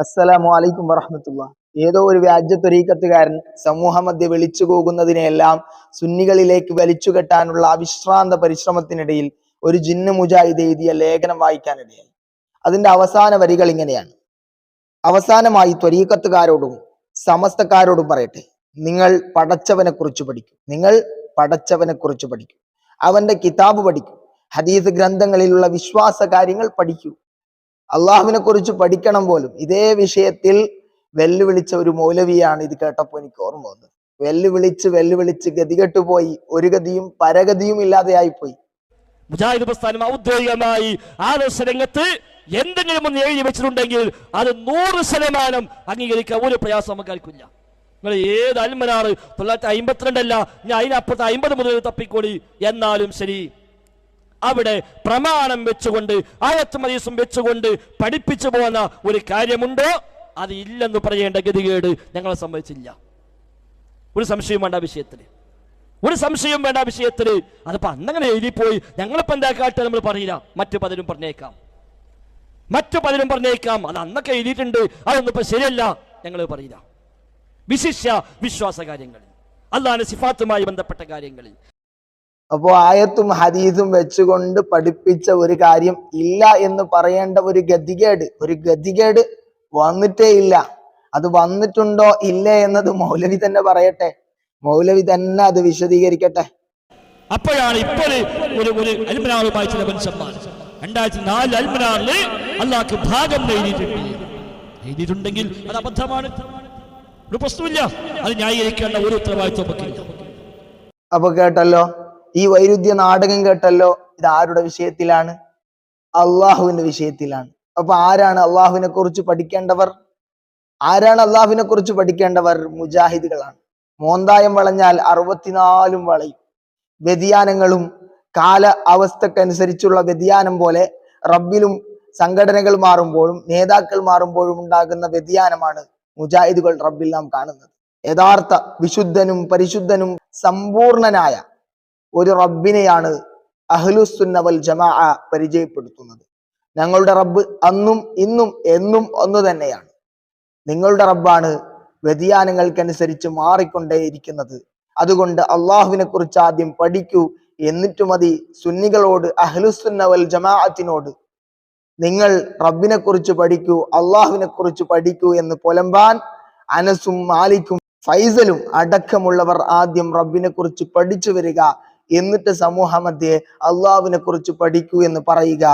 അസ്സലാമു അലൈക്കും വറഹമത്തുള്ള. ഏതോ ഒരു വ്യാജ വ്യാജത്വരീക്കത്തുകാരൻ സമൂഹ മധ്യ വിളിച്ചു പോകുന്നതിനെയെല്ലാം സുന്നികളിലേക്ക് വലിച്ചു കെട്ടാനുള്ള അവിശ്രാന്ത പരിശ്രമത്തിനിടയിൽ ഒരു ജിന്ന് മുജാഹിദ് എഴുതിയ ലേഖനം വായിക്കാനിടയായി. അതിന്റെ അവസാന വരികൾ ഇങ്ങനെയാണ്. അവസാനമായി ത്വരീക്കത്തുകാരോടും സമസ്തക്കാരോടും പറയട്ടെ. നിങ്ങൾ പടച്ചവനെ കുറിച്ച് പഠിക്കും. നിങ്ങൾ പടച്ചവനെ കുറിച്ച് പഠിക്കും. അവന്റെ കിതാബ് പഠിക്കും. ഹദീസ് ഗ്രന്ഥങ്ങളിലുള്ള വിശ്വാസ കാര്യങ്ങൾ പഠിക്കൂ. അള്ളാഹുവിനെ കുറിച്ച് പഠിക്കണം പോലും. ഇതേ വിഷയത്തിൽ വെല്ലുവിളിച്ച ഒരു മൗലവിയാണ് ഇത് കേട്ടപ്പോൾ എനിക്ക് ഓർമ്മ വന്നത്. വെല്ലുവിളിച്ച് വെല്ലുവിളിച്ച് ഗതികെട്ടു പോയി. ഒരു ഗതിയും പരഗതിയും ഇല്ലാതെയായി പോയി മുജാഹിദ് പ്രസ്ഥാനം ഔദ്യോഗികമായി ആദർശ രംഗത്ത് എന്തെങ്കിലും ഒന്ന് എഴുതി വെച്ചിട്ടുണ്ടെങ്കിൽ അത് നൂറ് ശതമാനം അംഗീകരിക്കാൻ ഒരു പ്രയാസം നമുക്ക് ആർക്കില്ല നിങ്ങൾ ഏത് അൽമനാണ് തൊള്ളായിരത്തി അമ്പത്തിരണ്ടല്ല ഞാൻ അതിനപ്പുറത്ത് അമ്പത് മുതൽ തപ്പിക്കോളി എന്നാലും ശരി. അവിടെ പ്രമാണം വെച്ചുകൊണ്ട് ആയത്ത് ഹദീസും വെച്ചുകൊണ്ട് പഠിപ്പിച്ചു പോകുന്ന ഒരു കാര്യമുണ്ടോ? അത് ഇല്ലെന്ന് പറയേണ്ട ഗതികേട് ഞങ്ങളെ സംബന്ധിച്ചില്ല. ഒരു സംശയം വേണ്ട വിഷയത്തിൽ ഒരു സംശയം വേണ്ട വിഷയത്തിൽ അതിപ്പോ അന്നങ്ങനെ എഴുതിപ്പോയി. ഞങ്ങളിപ്പോ എന്താ കാട്ടെ നമ്മൾ പറയില്ല. മറ്റു പലരും പറഞ്ഞേക്കാം. മറ്റു പലരും പറഞ്ഞേക്കാം. അത് അന്നൊക്കെ എഴുതിയിട്ടുണ്ട്. അതൊന്നും ഇപ്പൊ ശരിയല്ല. ഞങ്ങൾ പറയില്ല. വിശിഷ്യ വിശ്വാസ കാര്യങ്ങളിൽ അല്ലാതെ സിഫാത്തുമായി ബന്ധപ്പെട്ട കാര്യങ്ങളിൽ. അപ്പോ ആയത്തും ഹദീസും വെച്ചുകൊണ്ട് പഠിപ്പിച്ച ഒരു കാര്യം ഇല്ല എന്ന് പറയേണ്ട ഒരു ഗതികേട് ഒരു ഗതികേട് വന്നിട്ടേ ഇല്ല. അത് വന്നിട്ടുണ്ടോ ഇല്ലേ എന്നത് മൗലവി തന്നെ പറയട്ടെ. മൗലവി തന്നെ അത് വിശദീകരിക്കട്ടെ. അപ്പോഴാണ് ഇപ്പോൾ ഒരു ഒരു അൽമനാറുമായി ചില മനുഷ്യന്മാർ രണ്ടായിരത്തി നാല് അൽമനാറിൽ അള്ളാഹ്ക്ക് ഭാഗം എഴുതിയിട്ടുണ്ട്. എഴുതിയിട്ടുണ്ടെങ്കിൽ അത് അബദ്ധമാണ്. ഒരു പ്രശ്നമില്ല അത് ന്യായീകരിക്കേണ്ട ഒരു ഉത്തരവാദിത്വം അപ്പൊ കേട്ടല്ലോ. ഈ വൈരുദ്ധ്യ നാടകം കേട്ടല്ലോ? ഇത് ആരുടെ വിഷയത്തിലാണ്? അള്ളാഹുവിന്റെ വിഷയത്തിലാണ്. അപ്പൊ ആരാണ് അള്ളാഹുവിനെ കുറിച്ച് പഠിക്കേണ്ടവർ? ആരാണ് അള്ളാഹുവിനെ കുറിച്ച് പഠിക്കേണ്ടവർ? മുജാഹിദുകളാണ്. മോന്തായം വളഞ്ഞാൽ അറുപത്തിനാലും വളയും. വ്യതിയാനങ്ങളും കാല അവസ്ഥക്കനുസരിച്ചുള്ള വ്യതിയാനം പോലെ റബ്ബിലും സംഘടനകൾ മാറുമ്പോഴും നേതാക്കൾ മാറുമ്പോഴും ഉണ്ടാകുന്ന വ്യതിയാനമാണ് മുജാഹിദുകൾ റബ്ബിൽ നാം കാണുന്നത്. യഥാർത്ഥ വിശുദ്ധനും പരിശുദ്ധനും സമ്പൂർണനായ ഒരു റബ്ബിനെയാണ് അഹ്ലുസുന്ന വൽ ജമാ പരിചയപ്പെടുത്തുന്നത്. ഞങ്ങളുടെ റബ്ബ് അന്നും ഇന്നും എന്നും ഒന്നു തന്നെയാണ്. നിങ്ങളുടെ റബ്ബാണ് വ്യതിയാനങ്ങൾക്കനുസരിച്ച് മാറിക്കൊണ്ടേയിരിക്കുന്നത്. അതുകൊണ്ട് അള്ളാഹുവിനെ കുറിച്ച് ആദ്യം പഠിക്കൂ. എന്നിട്ട് മതി സുന്നികളോട് അഹ്ലുസുന്ന വൽ ജമാഅത്തിനോട്. നിങ്ങൾ റബ്ബിനെ കുറിച്ച് പഠിക്കൂ അള്ളാഹുവിനെ കുറിച്ച് പഠിക്കൂ എന്ന് പുലമ്പാൻ അനസും മാലിക്കും ഫൈസലും അടക്കമുള്ളവർ ആദ്യം റബ്ബിനെ കുറിച്ച് പഠിച്ചു വരിക. എന്നിട്ട് സമൂഹ മധ്യേ അള്ളാഹുവിനെ കുറിച്ച് പഠിക്കൂ എന്ന് പറയുക.